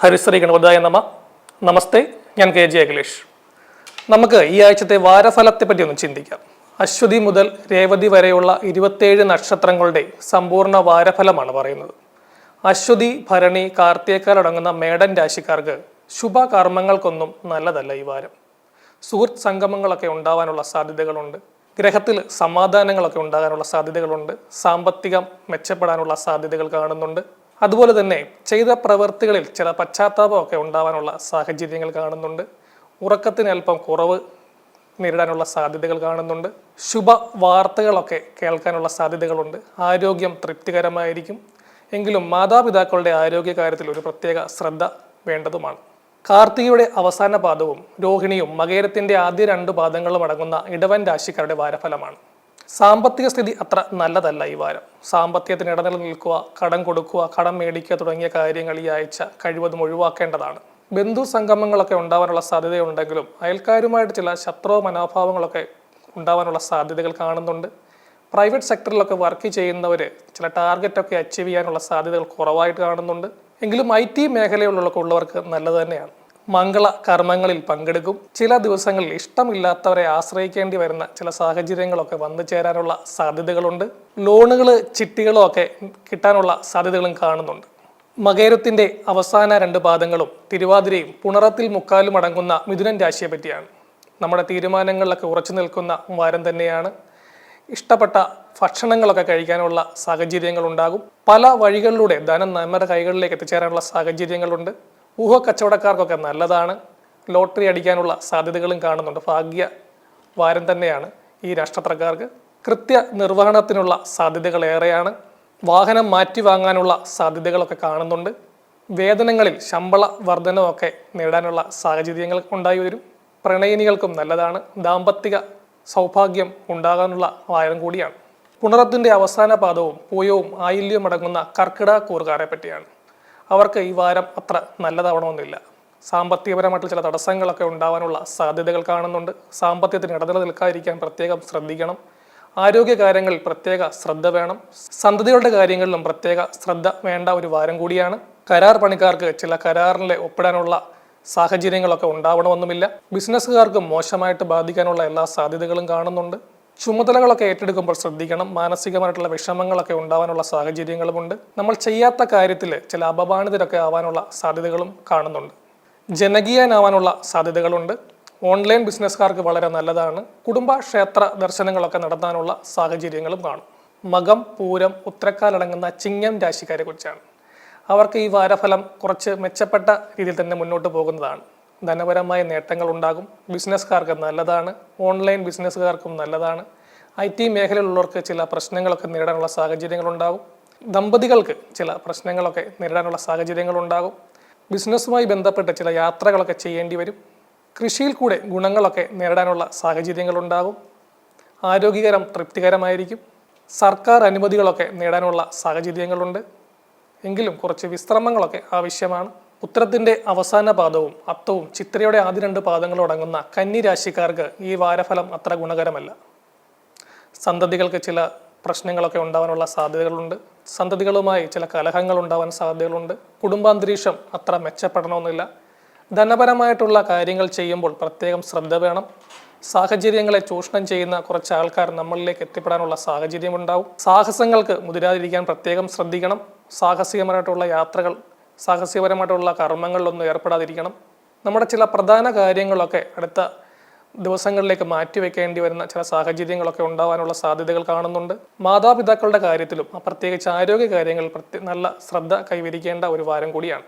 ഹരിശ്രീ ഗണപതായ നമ. നമസ്തേ ഞാൻ K J Akhilesh. നമുക്ക് ഈ ആഴ്ചത്തെ വാരഫലത്തെ പറ്റി ഒന്ന് ചിന്തിക്കാം. അശ്വതി മുതൽ രേവതി വരെയുള്ള ഇരുപത്തേഴ് നക്ഷത്രങ്ങളുടെ സമ്പൂർണ വാരഫലമാണ് പറയുന്നത്. അശ്വതി ഭരണി കാർത്തികക്കാരടങ്ങുന്ന മേടൻ രാശിക്കാർക്ക് ശുഭകർമ്മങ്ങൾക്കൊന്നും നല്ലതല്ല ഈ വാരം. സുഹൃത്ത് സംഗമങ്ങളൊക്കെ ഉണ്ടാവാനുള്ള സാധ്യതകളുണ്ട്. ഗ്രഹത്തിൽ സമാധാനങ്ങളൊക്കെ ഉണ്ടാകാനുള്ള സാധ്യതകളുണ്ട്. സാമ്പത്തികം മെച്ചപ്പെടാനുള്ള സാധ്യതകൾ കാണുന്നുണ്ട്. അതുപോലെ തന്നെ ചെയ്ത പ്രവൃത്തികളിൽ ചില പശ്ചാത്താപമൊക്കെ ഉണ്ടാവാനുള്ള സാഹചര്യങ്ങൾ കാണുന്നുണ്ട്. ഉറക്കത്തിന് അല്പം കുറവ് നേരിടാനുള്ള സാധ്യതകൾ കാണുന്നുണ്ട്. ശുഭ വാർത്തകളൊക്കെ കേൾക്കാനുള്ള സാധ്യതകളുണ്ട്. ആരോഗ്യം തൃപ്തികരമായിരിക്കും. എങ്കിലും മാതാപിതാക്കളുടെ ആരോഗ്യ കാര്യത്തിൽ ഒരു പ്രത്യേക ശ്രദ്ധ വേണ്ടതുമാണ്. കാർത്തികയുടെ അവസാന പാദവും രോഹിണിയും മകേരത്തിന്റെ ആദ്യ രണ്ട് പാദങ്ങളും അടങ്ങുന്ന ഇടവൻ രാശിക്കാരുടെ വാരഫലമാണ്. സാമ്പത്തിക സ്ഥിതി അത്ര നല്ലതല്ല ഈ വാരം. സാമ്പത്തികത്തിന് ഇടനില നിൽക്കുക കടം കൊടുക്കുക കടം മേടിക്കുക തുടങ്ങിയ കാര്യങ്ങൾ ഈ ആഴ്ച കഴിവതും ഒഴിവാക്കേണ്ടതാണ്. ബന്ധു സംഗമങ്ങളൊക്കെ ഉണ്ടാവാനുള്ള സാധ്യതയുണ്ടെങ്കിലും അയൽക്കാരുമായിട്ട് ചില ശത്രു മനോഭാവങ്ങളൊക്കെ ഉണ്ടാവാനുള്ള സാധ്യതകൾ കാണുന്നുണ്ട്. പ്രൈവറ്റ് സെക്ടറിലൊക്കെ വർക്ക് ചെയ്യുന്നവർ ചില ടാർഗറ്റൊക്കെ അച്ചീവ് ചെയ്യാനുള്ള സാധ്യതകൾ കുറവായിട്ട് കാണുന്നുണ്ട്. എങ്കിലും ഐ ടി മേഖലയിലുള്ള ഉള്ളവർക്ക് നല്ലത് തന്നെയാണ്. മംഗള കർമ്മങ്ങളിൽ പങ്കെടുക്കും. ചില ദിവസങ്ങളിൽ ഇഷ്ടമില്ലാത്തവരെ ആശ്രയിക്കേണ്ടി വരുന്ന ചില സാഹചര്യങ്ങളൊക്കെ വന്നു ചേരാനുള്ള സാധ്യതകളുണ്ട്. ലോണുകൾ ചിട്ടികളും ഒക്കെ കിട്ടാനുള്ള സാധ്യതകളും കാണുന്നുണ്ട്. മകേരത്തിന്റെ അവസാന രണ്ട് പാദങ്ങളും തിരുവാതിരയും പുണറത്തിൽ മുക്കാലും അടങ്ങുന്ന മിഥുനൻ രാശിയെ പറ്റിയാണ്. നമ്മുടെ തീരുമാനങ്ങളിലൊക്കെ ഉറച്ചു നിൽക്കുന്ന വാരം തന്നെയാണ്. ഇഷ്ടപ്പെട്ട ഭക്ഷണങ്ങളൊക്കെ കഴിക്കാനുള്ള സാഹചര്യങ്ങളുണ്ടാകും പല വഴികളിലൂടെ ധനം നമ്മുടെ കൈകളിലേക്ക് എത്തിച്ചേരാനുള്ള സാഹചര്യങ്ങളുണ്ട്. ഊഹ കച്ചവടക്കാർക്കൊക്കെ നല്ലതാണ്. ലോട്ടറി അടിക്കാനുള്ള സാധ്യതകളും കാണുന്നുണ്ട്. ഭാഗ്യ വാരം തന്നെയാണ് ഈ നക്ഷത്രക്കാർക്ക് കൃത്യ നിർവഹണത്തിനുള്ള സാധ്യതകൾ ഏറെയാണ്. വാഹനം മാറ്റി വാങ്ങാനുള്ള സാധ്യതകളൊക്കെ കാണുന്നുണ്ട്. വേതനങ്ങളിൽ ശമ്പള വർധനമൊക്കെ നേടാനുള്ള സാഹചര്യങ്ങൾ ഉണ്ടായി വരും. പ്രണയിനികൾക്കും നല്ലതാണ്. ദാമ്പത്തിക സൗഭാഗ്യം ഉണ്ടാകാനുള്ള വാരം കൂടിയാണ്. പുണറത്തിന്റെ അവസാന പാദവും പൂയവും ആയില്യവും അടങ്ങുന്ന കർക്കിടക കൂറുകാരെ പറ്റിയാണ്. അവർക്ക് ഈ വാരം അത്ര നല്ലതാവണമെന്നില്ല. സാമ്പത്തികപരമായിട്ടുള്ള ചില തടസ്സങ്ങളൊക്കെ ഉണ്ടാവാനുള്ള സാധ്യതകൾ കാണുന്നുണ്ട്. സാമ്പത്തികത്തിന് ഇടനില നിൽക്കാതിരിക്കാൻ പ്രത്യേകം ശ്രദ്ധിക്കണം. ആരോഗ്യകാര്യങ്ങളിൽ പ്രത്യേക ശ്രദ്ധ വേണം. സന്തതികളുടെ കാര്യങ്ങളിലും പ്രത്യേക ശ്രദ്ധ വേണ്ട ഒരു വാരം കൂടിയാണ്. കരാർ പണിക്കാർക്ക് ചില കരാറിലെ ഒപ്പിടാനുള്ള സാഹചര്യങ്ങളൊക്കെ ഉണ്ടാവണമെന്നുമില്ല. ബിസിനസ്സുകാർക്ക് മോശമായിട്ട് ബാധിക്കാനുള്ള എല്ലാ സാധ്യതകളും കാണുന്നുണ്ട്. ചുമതലകളൊക്കെ ഏറ്റെടുക്കുമ്പോൾ ശ്രദ്ധിക്കണം. മാനസികമായിട്ടുള്ള വിഷമങ്ങളൊക്കെ ഉണ്ടാവാനുള്ള സാഹചര്യങ്ങളുമുണ്ട്. നമ്മൾ ചെയ്യാത്ത കാര്യത്തിൽ ചില അപമാനിതരൊക്കെ ആവാനുള്ള സാധ്യതകളും കാണുന്നുണ്ട്. ജനകീയനാവാനുള്ള സാധ്യതകളുണ്ട്. ഓൺലൈൻ ബിസിനസ്സുകാർക്ക് വളരെ നല്ലതാണ്. കുടുംബ ക്ഷേത്ര ദർശനങ്ങളൊക്കെ നടത്താനുള്ള സാഹചര്യങ്ങളും കാണും. മകം പൂരം ഉത്തരക്കാലടങ്ങുന്ന ചിങ്ങം രാശിക്കാരെ കുറിച്ചാണ് അവർക്ക് ഈ വാരഫലം കുറച്ച് മെച്ചപ്പെട്ട രീതിയിൽ തന്നെ മുന്നോട്ട് പോകുന്നതാണ്. ധനപരമായ നേട്ടങ്ങൾ ഉണ്ടാകും ബിസിനസ്സുകാർക്ക് നല്ലതാണ്. ഓൺലൈൻ ബിസിനസ്സുകാർക്കും നല്ലതാണ്. ഐ ടി മേഖലയിലുള്ളവർക്ക് ചില പ്രശ്നങ്ങളൊക്കെ നേരിടാനുള്ള സാഹചര്യങ്ങളുണ്ടാകും. ദമ്പതികൾക്ക് ചില പ്രശ്നങ്ങളൊക്കെ നേരിടാനുള്ള സാഹചര്യങ്ങളുണ്ടാകും. ബിസിനസ്സുമായി ബന്ധപ്പെട്ട് ചില യാത്രകളൊക്കെ ചെയ്യേണ്ടി വരും. കൃഷിയിൽ കൂടെ ഗുണങ്ങളൊക്കെ നേരിടാനുള്ള സാഹചര്യങ്ങളുണ്ടാകും. ആരോഗ്യകരം തൃപ്തികരമായിരിക്കും. സർക്കാർ അനുമതികളൊക്കെ നേടാനുള്ള സാഹചര്യങ്ങളുണ്ട്. എങ്കിലും കുറച്ച് വിശ്രമങ്ങളൊക്കെ ആവശ്യമാണ്. ഉത്തരത്തിന്റെ അവസാന പാദവും അത്തവും ചിത്രയുടെ ആദ്യ രണ്ട് പാദങ്ങളും അടങ്ങുന്ന കന്നി രാശിക്കാർക്ക് ഈ വാരഫലം അത്ര ഗുണകരമല്ല. സന്തതികൾക്ക് ചില പ്രശ്നങ്ങളൊക്കെ ഉണ്ടാവാനുള്ള സാധ്യതകളുണ്ട്. സന്തതികളുമായി ചില കലഹങ്ങൾ ഉണ്ടാവാൻ സാധ്യതകളുണ്ട്. കുടുംബാന്തരീക്ഷം അത്ര മെച്ചപ്പെടണമെന്നില്ല. ധനപരമായിട്ടുള്ള കാര്യങ്ങൾ ചെയ്യുമ്പോൾ പ്രത്യേകം ശ്രദ്ധ വേണം. സാഹചര്യങ്ങളെ ചൂഷണം ചെയ്യുന്ന കുറച്ച് ആൾക്കാർ നമ്മളിലേക്ക് എത്തിപ്പെടാനുള്ള സാഹചര്യം ഉണ്ടാവും സാഹസങ്ങൾക്ക് മുതിരാതിരിക്കാൻ പ്രത്യേകം ശ്രദ്ധിക്കണം. സാഹസികമായിട്ടുള്ള യാത്രകൾ സാഹസികപരമായിട്ടുള്ള കർമ്മങ്ങളിലൊന്നും ഏർപ്പെടാതിരിക്കണം. നമ്മുടെ ചില പ്രധാന കാര്യങ്ങളൊക്കെ അടുത്ത ദിവസങ്ങളിലേക്ക് മാറ്റിവെക്കേണ്ടി വരുന്ന ചില സാഹചര്യങ്ങളൊക്കെ ഉണ്ടാവാനുള്ള സാധ്യതകൾ കാണുന്നുണ്ട്. മാതാപിതാക്കളുടെ കാര്യത്തിലും പ്രത്യേകിച്ച് ആരോഗ്യ കാര്യങ്ങൾ നല്ല ശ്രദ്ധ കൈവരിക്കേണ്ട ഒരു വാരം കൂടിയാണ്.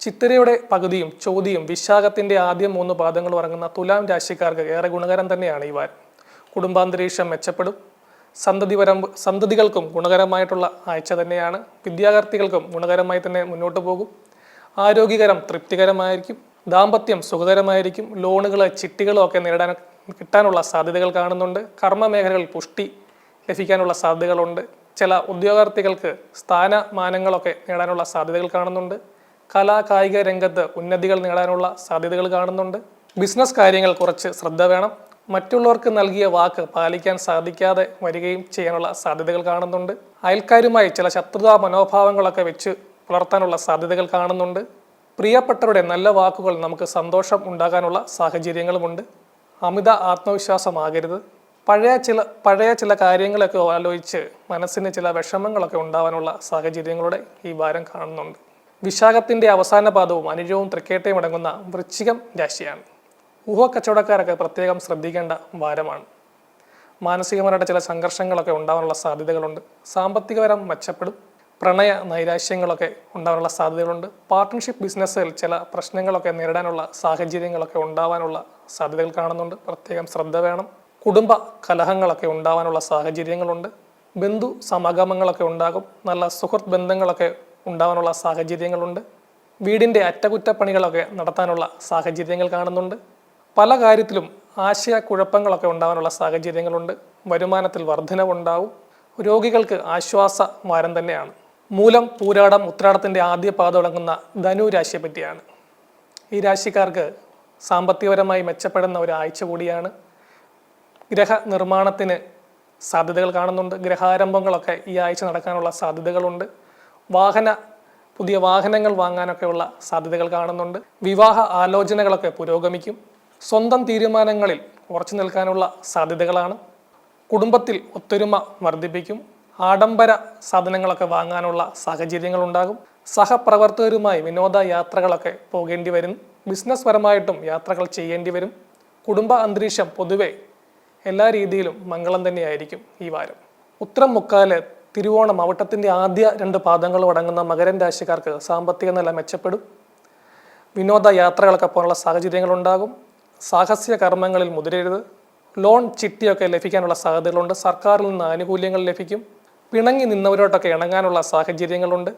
ചിത്തിരയുടെ പകുതിയും ചോദ്യം വിശാഖത്തിന്റെ ആദ്യം മൂന്ന് പാദങ്ങൾ ഉറങ്ങുന്ന തുലാം രാശിക്കാർക്ക് ഏറെ ഗുണകരം തന്നെയാണ് ഈ വാരം. കുടുംബാന്തരീക്ഷം മെച്ചപ്പെടും. സന്തതിപരം സന്തതികൾക്കും ഗുണകരമായിട്ടുള്ള ആഴ്ച തന്നെയാണ്. വിദ്യാർത്ഥികൾക്കും ഗുണകരമായി തന്നെ മുന്നോട്ട് പോകും. ആരോഗ്യകരം തൃപ്തികരമായിരിക്കും. ദാമ്പത്യം സുഖകരമായിരിക്കും. ലോണുകൾ ചിട്ടികളും ഒക്കെ നേടാൻ കിട്ടാനുള്ള സാധ്യതകൾ കാണുന്നുണ്ട്. കർമ്മ മേഖലകളിൽ പുഷ്ടി ലഭിക്കാനുള്ള സാധ്യതകളുണ്ട്. ചില ഉദ്യോഗാർത്ഥികൾക്ക് സ്ഥാനമാനങ്ങളൊക്കെ നേടാനുള്ള സാധ്യതകൾ കാണുന്നുണ്ട്. കലാ കായിക രംഗത്ത് ഉന്നതികൾ നേടാനുള്ള സാധ്യതകൾ കാണുന്നുണ്ട്. ബിസിനസ് കാര്യങ്ങൾ കുറച്ച് ശ്രദ്ധ വേണം. മറ്റുള്ളവർക്ക് നൽകിയ വാക്ക് പാലിക്കാൻ സാധിക്കാതെ വരികയും ചെയ്യാനുള്ള സാധ്യതകൾ കാണുന്നുണ്ട്. അയൽക്കാരുമായി ചില ശത്രുതാ മനോഭാവങ്ങളൊക്കെ വെച്ച് പുലർത്താനുള്ള സാധ്യതകൾ കാണുന്നുണ്ട്. പ്രിയപ്പെട്ടവരുടെ നല്ല വാക്കുകൾ നമുക്ക് സന്തോഷം ഉണ്ടാകാനുള്ള സാഹചര്യങ്ങളുമുണ്ട്. അമിത ആത്മവിശ്വാസമാകരുത് പഴയ ചില പഴയ ചില കാര്യങ്ങളൊക്കെ ആലോചിച്ച് മനസ്സിന് ചില വിഷമങ്ങളൊക്കെ ഉണ്ടാവാനുള്ള സാഹചര്യങ്ങളുടെ ഈ വാരം കാണുന്നുണ്ട്. വിശാഖത്തിന്റെ അവസാന പാദവും അനുജവും തൃക്കേട്ടയും അടങ്ങുന്ന വൃശ്ചികം രാശിയാണ്. ഊഹക്കച്ചവടക്കാരൊക്കെ പ്രത്യേകം ശ്രദ്ധിക്കേണ്ട വാരമാണ്. മാനസികപരമായിട്ട് ചില സംഘർഷങ്ങളൊക്കെ ഉണ്ടാവാനുള്ള സാധ്യതകളുണ്ട്. സാമ്പത്തികപരം മെച്ചപ്പെടും. പ്രണയ നൈരാശ്യങ്ങളൊക്കെ ഉണ്ടാവാനുള്ള സാധ്യതകളുണ്ട്. പാർട്ട്ണർഷിപ്പ് ബിസിനസ്സിൽ ചില പ്രശ്നങ്ങളൊക്കെ നേരിടാനുള്ള സാഹചര്യങ്ങളൊക്കെ ഉണ്ടാവാനുള്ള സാധ്യതകൾ കാണുന്നുണ്ട്. പ്രത്യേകം ശ്രദ്ധ വേണം. കുടുംബ കലഹങ്ങളൊക്കെ ഉണ്ടാവാനുള്ള സാഹചര്യങ്ങളുണ്ട്. ബന്ധു സമാഗമങ്ങളൊക്കെ ഉണ്ടാകും. നല്ല സുഹൃത്ത് ബന്ധങ്ങളൊക്കെ ഉണ്ടാവാനുള്ള സാഹചര്യങ്ങളുണ്ട്. വീടിന്റെ അറ്റകുറ്റപ്പണികളൊക്കെ നടത്താനുള്ള സാഹചര്യങ്ങൾ കാണുന്നുണ്ട്. പല കാര്യത്തിലും ആശയക്കുഴപ്പങ്ങളൊക്കെ ഉണ്ടാകാനുള്ള സാഹചര്യങ്ങളുണ്ട്. വരുമാനത്തിൽ വർധനവുണ്ടാവും. രോഗികൾക്ക് ആശ്വാസ വാരം തന്നെയാണ്. മൂലം പൂരാടം ഉത്രാടത്തിന്റെ ആദ്യ പാത തുടങ്ങുന്ന ധനു രാശിയെ പറ്റിയാണ്. ഈ രാശിക്കാർക്ക് സാമ്പത്തികപരമായി മെച്ചപ്പെടുന്ന ഒരു ആഴ്ച കൂടിയാണ്. ഗ്രഹ നിർമ്മാണത്തിന് സാധ്യതകൾ കാണുന്നുണ്ട്. ഗ്രഹാരംഭങ്ങളൊക്കെ ഈ ആഴ്ച നടക്കാനുള്ള സാധ്യതകളുണ്ട്. വാഹന പുതിയ വാഹനങ്ങൾ വാങ്ങാനൊക്കെയുള്ള സാധ്യതകൾ കാണുന്നുണ്ട്. വിവാഹ ആലോചനകളൊക്കെ പുരോഗമിക്കും. സ്വന്തം തീരുമാനങ്ങളിൽ ഉറച്ചു നിൽക്കാനുള്ള സാധ്യതകളാണ്. കുടുംബത്തിൽ ഒത്തൊരുമ വർദ്ധിപ്പിക്കും. ആഡംബര സാധനങ്ങളൊക്കെ വാങ്ങാനുള്ള സാഹചര്യങ്ങൾ ഉണ്ടാകും. സഹപ്രവർത്തകരുമായി വിനോദ യാത്രകളൊക്കെ പോകേണ്ടി വരും. ബിസിനസ് പരമായിട്ടും യാത്രകൾ ചെയ്യേണ്ടി വരും. കുടുംബ അന്തരീക്ഷം പൊതുവെ എല്ലാ രീതിയിലും മംഗളം തന്നെയായിരിക്കും ഈ വാരം. ഉത്തരം മുക്കാൽ തിരുവോണം അവിട്ടത്തിന്റെ ആദ്യ രണ്ട് പാദങ്ങളും അടങ്ങുന്ന മകരൻ രാശിക്കാർക്ക് സാമ്പത്തിക നില മെച്ചപ്പെടും. വിനോദ യാത്രകളൊക്കെ പോകാനുള്ള സാഹചര്യങ്ങളുണ്ടാകും സാഹസ്യ കർമ്മങ്ങളിൽ മുതിരരുത്. ലോൺ ചിട്ടിയൊക്കെ ലഭിക്കാനുള്ള സാധ്യതകളുണ്ട്. സർക്കാരിൽ നിന്ന് ആനുകൂല്യങ്ങൾ ലഭിക്കും. പിണങ്ങി നിന്നവരോട്ടൊക്കെ ഇണങ്ങാനുള്ള സാഹചര്യങ്ങളുണ്ട്.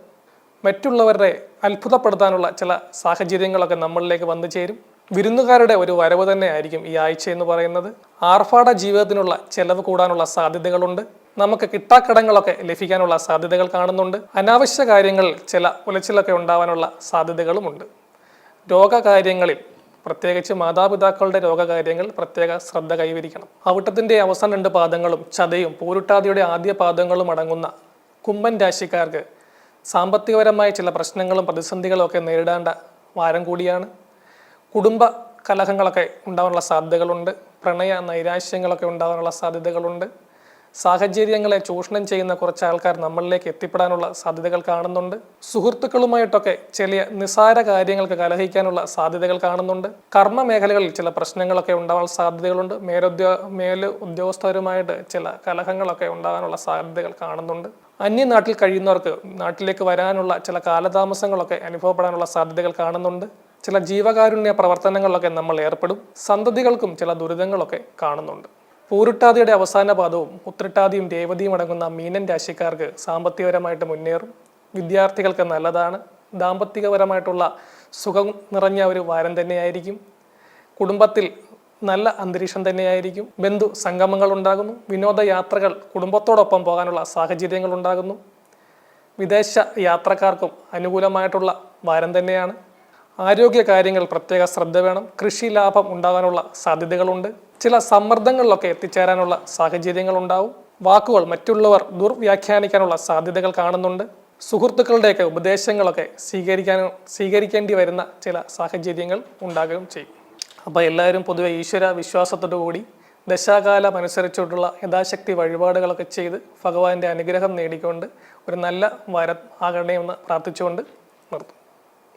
മറ്റുള്ളവരെ അത്ഭുതപ്പെടുത്താനുള്ള ചില സാഹചര്യങ്ങളൊക്കെ നമ്മളിലേക്ക് വന്നു ചേരും. വിരുന്നുകാരുടെ ഒരു വരവ് തന്നെ ആയിരിക്കും ഈ ആഴ്ച എന്ന് പറയുന്നത്. ആർഭാട ജീവിതത്തിനുള്ള ചെലവ് കൂടാനുള്ള സാധ്യതകളുണ്ട്. നമുക്ക് കിട്ടാക്കടങ്ങളൊക്കെ ലഭിക്കാനുള്ള സാധ്യതകൾ കാണുന്നുണ്ട്. അനാവശ്യ കാര്യങ്ങളിൽ ചില ഉലച്ചിലൊക്കെ ഉണ്ടാവാനുള്ള സാധ്യതകളുമുണ്ട്. രോഗകാര്യങ്ങളിൽ പ്രത്യേകിച്ച് മാതാപിതാക്കളുടെ രോഗകാര്യങ്ങൾ പ്രത്യേക ശ്രദ്ധ കൈവരിക്കണം. ഔട്ടത്തിന്റെ അവസാന രണ്ട് പാദങ്ങളും ചതയും പൂരുട്ടാതിയുടെ ആദ്യ പാദങ്ങളും അടങ്ങുന്ന കുംഭൻ രാശിക്കാർക്ക് സാമ്പത്തികപരമായ ചില പ്രശ്നങ്ങളും പ്രതിസന്ധികളും ഒക്കെ നേരിടേണ്ട വാരം കൂടിയാണ്. കുടുംബ കലഹങ്ങളൊക്കെ ഉണ്ടാകാനുള്ള സാധ്യതകളുണ്ട്. പ്രണയ നൈരാശ്യങ്ങളൊക്കെ ഉണ്ടാകാനുള്ള സാധ്യതകളുണ്ട്. സാഹചര്യങ്ങളെ ചൂഷണം ചെയ്യുന്ന കുറച്ച് ആൾക്കാർ നമ്മളിലേക്ക് എത്തിപ്പെടാനുള്ള സാധ്യതകൾ കാണുന്നുണ്ട്. സുഹൃത്തുക്കളുമായിട്ടൊക്കെ ചില നിസാര കാര്യങ്ങൾക്ക് കലഹിക്കാനുള്ള സാധ്യതകൾ കാണുന്നുണ്ട്. കർമ്മ മേഖലകളിൽ ചില പ്രശ്നങ്ങളൊക്കെ ഉണ്ടാവാൻ സാധ്യതകളുണ്ട്. മേലുദ്യോ മേൽ ഉദ്യോഗസ്ഥരുമായിട്ട് ചില കലഹങ്ങളൊക്കെ ഉണ്ടാകാനുള്ള സാധ്യതകൾ കാണുന്നുണ്ട്. അന്യനാട്ടിൽ കഴിയുന്നവർക്ക് നാട്ടിലേക്ക് വരാനുള്ള ചില കാലതാമസങ്ങളൊക്കെ അനുഭവപ്പെടാനുള്ള സാധ്യതകൾ കാണുന്നുണ്ട്. ചില ജീവകാരുണ്യ പ്രവർത്തനങ്ങളിലൊക്കെ നമ്മൾ ഏർപ്പെടും. സന്തതികൾക്കും ചില ദുരിതങ്ങളൊക്കെ കാണുന്നുണ്ട്. പൂരുട്ടാതിയുടെ അവസാന പാദവും ഉത്രട്ടാതിയും രേവതിയും അടങ്ങുന്ന മീനൻ രാശിക്കാർക്ക് സാമ്പത്തികപരമായിട്ട് മുന്നേറും. വിദ്യാർത്ഥികൾക്ക് നല്ലതാണ്. ദാമ്പത്തികപരമായിട്ടുള്ള സുഖം നിറഞ്ഞ ഒരു വാരം തന്നെയായിരിക്കും. കുടുംബത്തിൽ നല്ല അന്തരീക്ഷം തന്നെയായിരിക്കും. ബന്ധു സംഗമങ്ങൾ ഉണ്ടാകുന്നു. വിനോദയാത്രകൾ കുടുംബത്തോടൊപ്പം പോകാനുള്ള സാഹചര്യങ്ങൾ ഉണ്ടാകുന്നു. വിദേശ യാത്രക്കാർക്കും അനുകൂലമായിട്ടുള്ള വാരം തന്നെയാണ്. ആരോഗ്യ കാര്യങ്ങൾ പ്രത്യേക ശ്രദ്ധ വേണം. കൃഷി ലാഭം ഉണ്ടാകാനുള്ള സാധ്യതകളുണ്ട്. ചില സമ്മർദ്ദങ്ങളിലൊക്കെ എത്തിച്ചേരാനുള്ള സാഹചര്യങ്ങൾ ഉണ്ടാവും വാക്കുകൾ മറ്റുള്ളവർ ദുർവ്യാഖ്യാനിക്കാനുള്ള സാധ്യതകൾ കാണുന്നുണ്ട്. സുഹൃത്തുക്കളുടെയൊക്കെ ഉപദേശങ്ങളൊക്കെ സ്വീകരിക്കാനും സ്വീകരിക്കേണ്ടി വരുന്ന ചില സാഹചര്യങ്ങൾ ഉണ്ടാകുകയും ചെയ്യും. അപ്പോൾ എല്ലാവരും പൊതുവെ ഈശ്വര വിശ്വാസത്തോടു കൂടി ദശാകാലം അനുസരിച്ചിട്ടുള്ള യഥാശക്തി വഴിപാടുകളൊക്കെ ചെയ്ത് ഭഗവാന്റെ അനുഗ്രഹം നേടിക്കൊണ്ട് ഒരു നല്ല വരം ആകണമെന്ന് പ്രാർത്ഥിച്ചുകൊണ്ട് നിർത്തും